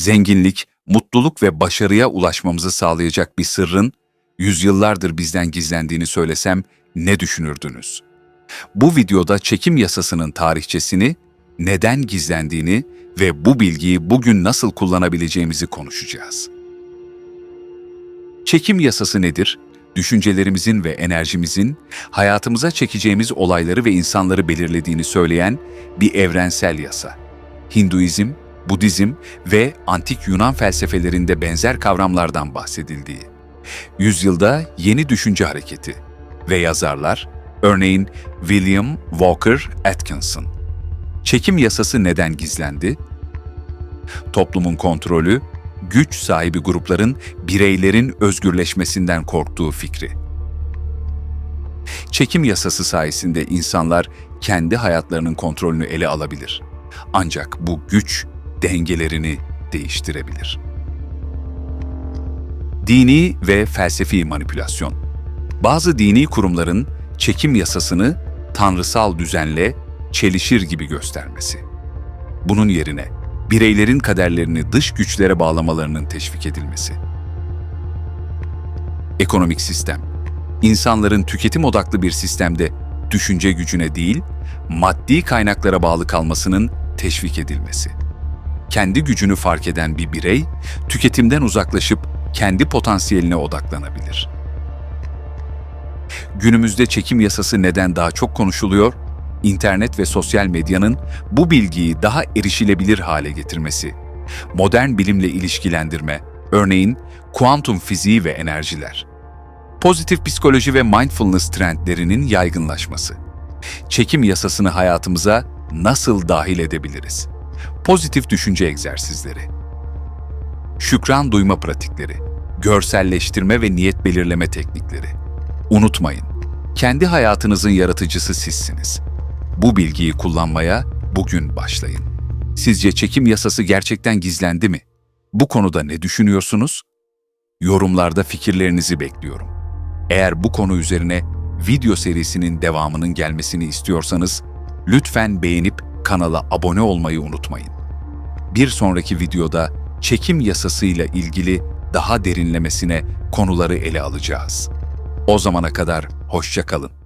zenginlik, mutluluk ve başarıya ulaşmamızı sağlayacak bir sırrın yüzyıllardır bizden gizlendiğini söylesem ne düşünürdünüz? Bu videoda çekim yasasının tarihçesini, neden gizlendiğini ve bu bilgiyi bugün nasıl kullanabileceğimizi konuşacağız. Çekim yasası nedir? Düşüncelerimizin ve enerjimizin hayatımıza çekeceğimiz olayları ve insanları belirlediğini söyleyen bir evrensel yasa. Hinduizm, Budizm ve antik Yunan felsefelerinde benzer kavramlardan bahsedildiği. Yüzyılda yeni düşünce hareketi ve yazarlar, örneğin William Walker Atkinson. Çekim yasası neden gizlendi? Toplumun kontrolü, güç sahibi grupların bireylerin özgürleşmesinden korktuğu fikri. Çekim yasası sayesinde insanlar kendi hayatlarının kontrolünü ele alabilir. Ancak bu güç dengelerini değiştirebilir. Dini ve felsefi manipülasyon. Bazı dini kurumların çekim yasasını tanrısal düzenle çelişir gibi göstermesi. Bunun yerine bireylerin kaderlerini dış güçlere bağlamalarının teşvik edilmesi. Ekonomik sistem. İnsanların tüketim odaklı bir sistemde düşünce gücüne değil, maddi kaynaklara bağlı kalmasının teşvik edilmesi. Kendi gücünü fark eden bir birey, tüketimden uzaklaşıp kendi potansiyeline odaklanabilir. Günümüzde çekim yasası neden daha çok konuşuluyor? İnternet ve sosyal medyanın bu bilgiyi daha erişilebilir hale getirmesi, modern bilimle ilişkilendirme, örneğin kuantum fiziği ve enerjiler, pozitif psikoloji ve mindfulness trendlerinin yaygınlaşması, çekim yasasını hayatımıza nasıl dahil edebiliriz? Pozitif düşünce egzersizleri, şükran duyma pratikleri, görselleştirme ve niyet belirleme teknikleri. Unutmayın, kendi hayatınızın yaratıcısı sizsiniz. Bu bilgiyi kullanmaya bugün başlayın. Sizce çekim yasası gerçekten gizlendi mi? Bu konuda ne düşünüyorsunuz? Yorumlarda fikirlerinizi bekliyorum. Eğer bu konu üzerine video serisinin devamının gelmesini istiyorsanız lütfen beğenip kanala abone olmayı unutmayın. Bir sonraki videoda çekim yasasıyla ilgili daha derinlemesine konuları ele alacağız. O zamana kadar hoşça kalın.